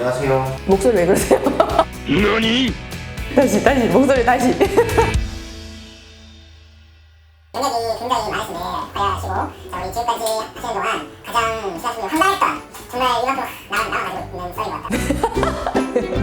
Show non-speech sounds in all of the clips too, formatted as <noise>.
안녕하세요. 목소리 왜 그러세요? 너니? 다시 다시 목소리 다시 능력이 굉장히 많으시네 과야시고 자 우리 지금까지 하시는 동안 가장 시아님이 황당했던 정말 이만큼 남, 남아가지고 있는 썰인 것 같아요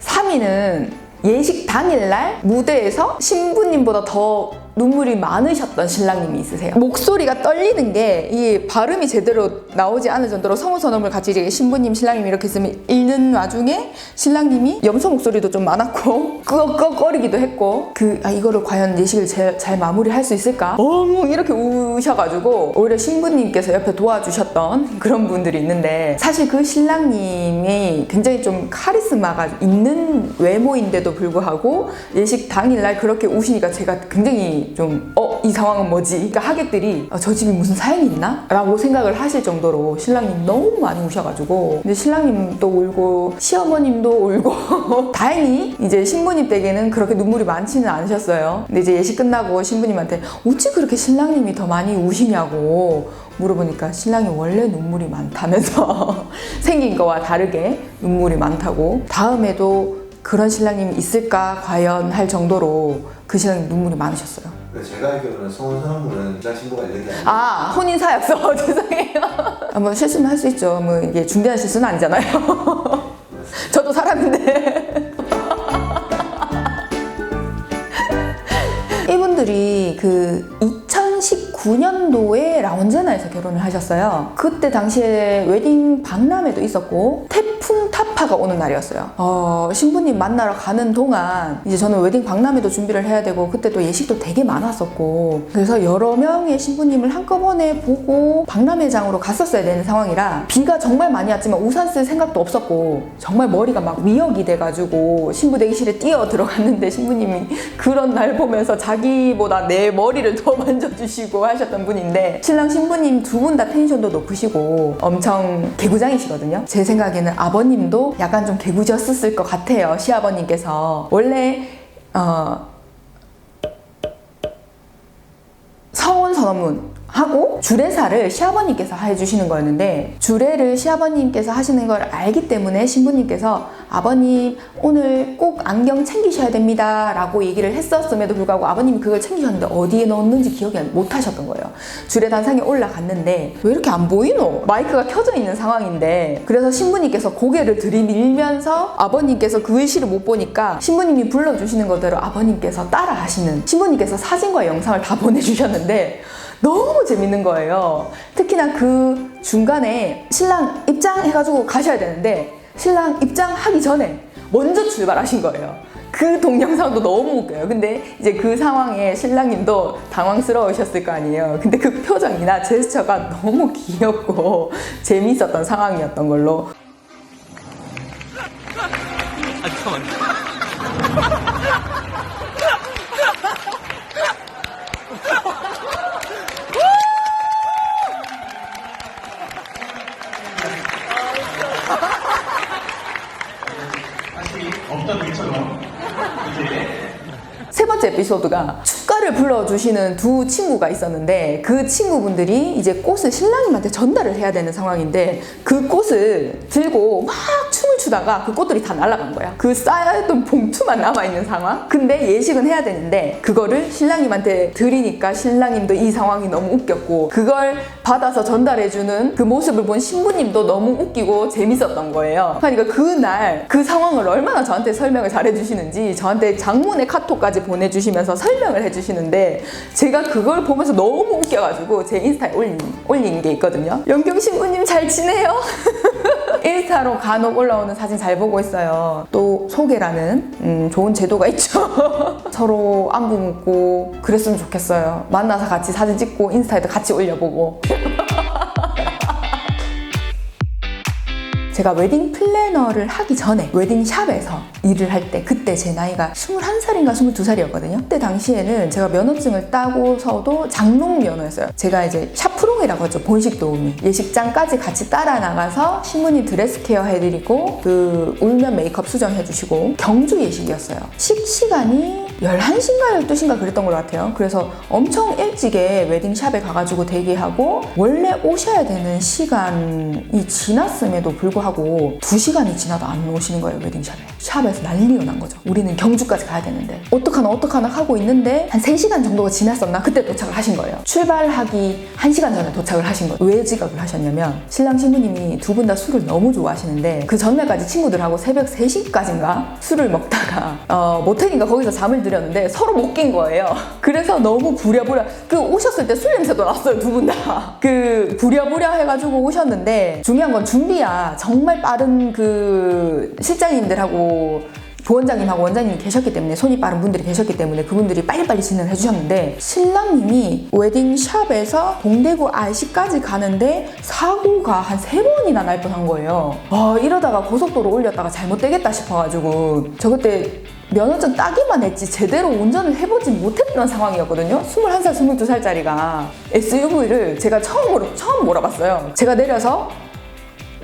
3위는 예식 당일날 무대에서 신부님보다 더 눈물이 많으셨던 신랑님이 있으세요. 목소리가 떨리는 게 이 발음이 제대로 나오지 않을 정도로 성우선언을 같이 이제 신부님, 신랑님 이렇게 있으면 읽는 와중에 신랑님이 염소 목소리도 좀 많았고 <laughs> 끄덕끄덕거리기도 했고 그 아, 이거를 과연 예식을 제, 잘 마무리할 수 있을까? 엉 이렇게 우셔가지고 오히려 신부님께서 옆에 도와주셨던 그런 분들이 있는데 사실 그 신랑님이 굉장히 좀 카리스마가 있는 외모인데도 불구하고 예식 당일날 그렇게 우시니까 제가 굉장히 좀 어 이 상황은 뭐지? 그러니까 하객들이 아, 저 집이 무슨 사연이 있나? 라고 생각을 하실 정도로 신랑님 너무 많이 우셔가지고 근데 신랑님도 울고 시어머님도 울고 <laughs> 다행히 이제 신부님 댁에는 그렇게 눈물이 많지는 않으셨어요. 근데 이제 예식 끝나고 신부님한테 어찌 그렇게 신랑님이 더 많이 우시냐고 물어보니까 신랑이 원래 눈물이 많다면서 <laughs> 생긴 거와 다르게 눈물이 많다고 다음에도 그런 신랑님이 있을까 과연 할 정도로 그 신랑님 눈물이 많으셨어요. 그 제가 알기로는 성원 선언문은 장 신부가 읽은 게 아니고 아 혼인 사약서 <laughs> 죄송해요. 아, 뭐 실수는 할 수 있죠. 뭐 이게 중대한 실수는 아니잖아요. <laughs> 저도 살았는데. <laughs> 이분들이 그 2019년도에 라운제나에서 결혼을 하셨어요. 그때 당시에 웨딩 박람회도 있었고 태풍 타파가 오는 날이었어요. 어, 신부님 만나러 가는 동안 이제 저는 웨딩 박람회도 준비를 해야 되고 그때 또 예식도 되게 많았었고 그래서 여러 명의 신부님을 한꺼번에 보고 박람회장으로 갔었어야 되는 상황이라 비가 정말 많이 왔지만 우산 쓸 생각도 없었고 정말 머리가 막 위역이 돼가지고 신부 대기실에 뛰어 들어갔는데 신부님이 그런 날 보면서 자기보다 내 머리를 더 <laughs> 만져주시고 하셨던 분인데 신랑 신부님 두 분 다 텐션도 높으시고 엄청 개구장이시거든요. 제 생각에는 아 버님도 약간 좀 개구졌었을 것 같아요. 시아버님께서 원래 어, 성혼 선언문 하고 주례사를 시아버님께서 해주시는 거였는데 주례를 시아버님께서 하시는 걸 알기 때문에 신부님께서 아버님 오늘 꼭 안경 챙기셔야 됩니다 라고 얘기를 했었음에도 불구하고 아버님이 그걸 챙기셨는데 어디에 넣었는지 기억이 못 하셨던 거예요 주례 단상에 올라갔는데 왜 이렇게 안 보이노? 마이크가 켜져 있는 상황인데 그래서 신부님께서 고개를 들이밀면서 아버님께서 그 글씨를 못 보니까 신부님이 불러주시는 거대로 아버님께서 따라 하시는 신부님께서 사진과 영상을 다 보내주셨는데 너무 재밌는 거예요. 특히나 그 중간에 신랑 입장해가지고 가셔야 되는데 신랑 입장하기 전에 먼저 출발하신 거예요. 그 동영상도 너무 웃겨요. 근데 이제 그 상황에 신랑님도 당황스러우셨을 거 아니에요. 근데 그 표정이나 제스처가 너무 귀엽고 재밌었던 상황이었던 걸로 아 잠깐만. 에피소드가 축가를 불러주시는 두 친구가 있었는데 그 친구분들이 이제 꽃을 신랑님한테 전달을 해야 되는 상황인데 그 꽃을 들고 막 추다가 그 꽃들이 다 날아간 거야. 그 쌓여있던 봉투만 남아있는 상황. 근데 예식은 해야 되는데 그거를 신랑님한테 드리니까 신랑님도 이 상황이 너무 웃겼고 그걸 받아서 전달해주는 그 모습을 본 신부님도 너무 웃기고 재밌었던 거예요. 그러니까 그날 그 상황을 얼마나 저한테 설명을 잘해주시는지 저한테 장문의 카톡까지 보내주시면서 설명을 해주시는데 제가 그걸 보면서 너무 웃겨가지고 제 인스타에 올린, 올린 게 있거든요. 영경 신부님 잘 지내요? <laughs> 인스타로 간혹 올라오는 사진 잘 보고 있어요. 또 소개라는 음, 좋은 제도가 있죠. <laughs> 서로 안부 묻고 그랬으면 좋겠어요. 만나서 같이 사진 찍고 인스타에도 같이 올려보고. 제가 웨딩 플래너를 하기 전에 웨딩샵에서 일을 할 때 그때 제 나이가 21살인가 22살이었거든요. 그때 당시에는 제가 면허증을 따고서도 장롱 면허였어요. 제가 이제 샤프롱이라고 하죠. 본식 도우미. 예식장까지 같이 따라 나가서 신부님 드레스 케어 해드리고 그 울면 메이크업 수정해주시고 경주 예식이었어요. 식 시간이 11시인가 12시인가 그랬던 것 같아요. 그래서 엄청 일찍에 웨딩샵에 가가지고 대기하고 원래 오셔야 되는 시간이 지났음에도 불구하고 2시간이 지나도 안 오시는 거예요, 웨딩샵에. 샵에서 난리가 난 거죠. 우리는 경주까지 가야 되는데 어떡하나 어떡하나 하고 있는데 한 3시간 정도가 지났었나? 그때 도착을 하신 거예요. 출발하기 1시간 전에 도착을 하신 거예요. 왜 지각을 하셨냐면 신랑 신부님이 두 분 다 술을 너무 좋아하시는데 그 전날까지 친구들하고 새벽 3시까지인가 술을 먹다가 어, 모텔인가 거기서 잠을 들였는데 서로 못깬 거예요. 그래서 너무 부랴부랴 그 오셨을 때 술 냄새도 났어요 두 분 다. 그 부랴부랴 해가지고 오셨는데 중요한 건 준비야 정말 빠른 그 실장님들하고 부원장님하고 원장님이 계셨기 때문에 손이 빠른 분들이 계셨기 때문에 그분들이 빨리빨리 진행을 해주셨는데 신랑님이 웨딩샵에서 동대구 IC까지 가는데 사고가 한 세 번이나 날 뻔한 거예요. 아 이러다가 고속도로 올렸다가 잘못되겠다 싶어가지고 저 그때 면허증 따기만 했지 제대로 운전을 해보진 못했던 상황이었거든요. 21살, 22살짜리가 SUV를 제가 처음으로 처음 몰아봤어요. 제가 내려서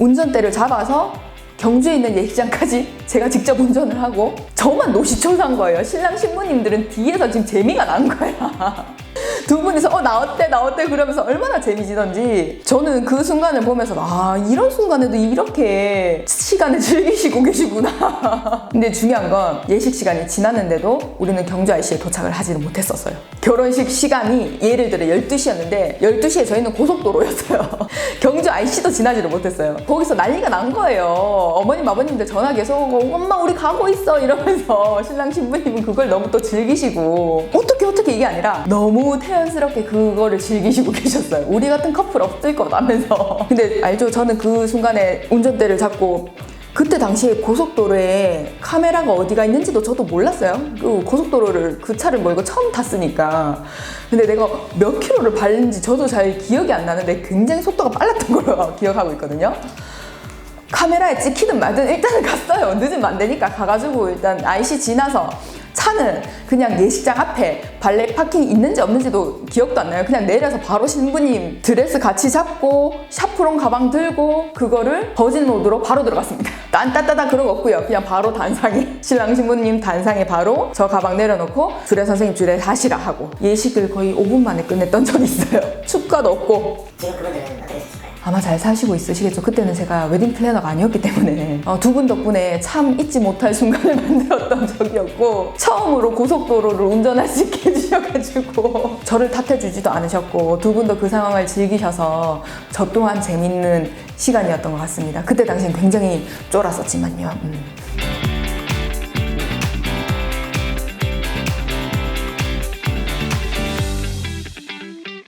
운전대를 잡아서 경주에 있는 예식장까지 제가 직접 운전을 하고 저만 노시초산 거예요. 신랑 신부님들은 뒤에서 지금 재미가 난 거야. 두 분이서 어 나왔대 나왔대 그러면서 얼마나 재미지던지 저는 그 순간을 보면서 아 이런 순간에도 이렇게 시간을 <laughs> 즐기시고 계시구나. <laughs> 근데 중요한 건 예식 시간이 지났는데도 우리는 경주 IC에 도착을 하지는 못했었어요. 결혼식 시간이 예를 들어 12시였는데 12시에 저희는 고속도로였어요. <laughs> 경주 IC도 지나지를 못했어요. 거기서 난리가 난 거예요. 어머님 아버님들 전화 계속 오고 엄마 우리 가고 있어. 이러면서 신랑 신부님은 그걸 너무 또 즐기시고 어떻게 어떻게 이게 아니라 너무 태연 스럽게 그거를 즐기시고 <laughs> 계셨어요. 우리 같은 커플 없을 거라면서. <laughs> 근데 알죠? 저는 그 순간에 운전대를 잡고 그때 당시에 고속도로에 카메라가 어디가 있는지도 저도 몰랐어요. 그 고속도로를 그 차를 몰고 처음 탔으니까. 근데 내가 몇 킬로를 밟는지 저도 잘 기억이 안 나는데 굉장히 속도가 빨랐던 걸로 <laughs> 기억하고 있거든요. 카메라에 찍히든 말든 일단은 갔어요. 늦으면 안 되니까 가가지고 일단 IC 지나서 차는 그냥 예식장 앞에 발레 파킹 있는지 없는지도 기억도 안 나요. 그냥 내려서 바로 신부님 드레스 같이 잡고 샤프론 가방 들고 그거를 버진 로드로 바로 들어갔습니다. <laughs> 딴따따다 그런 거 없고요. 그냥 바로 단상에 <laughs> 신랑 신부님 단상에 바로 저 가방 내려놓고 주례 선생님 주례 하시라 하고 예식을 거의 5분 만에 끝냈던 적이 있어요. <laughs> 축가도 없고 어떻게 되실까요? 아마 잘 사시고 있으시겠죠. 그때는 제가 웨딩 플래너가 아니었기 때문에 어, 두분 덕분에 참 잊지 못할 순간을 <laughs> 만들었던 적이었고 처음으로 고속도로를 운전할 수 있게 해주셔가지고 저를 탓해주지도 않으셨고 두 분도 그 상황을 즐기셔서 저 또한 재밌는 시간이었던 것 같습니다. 그때 당시엔 굉장히 쫄았었지만요. 음.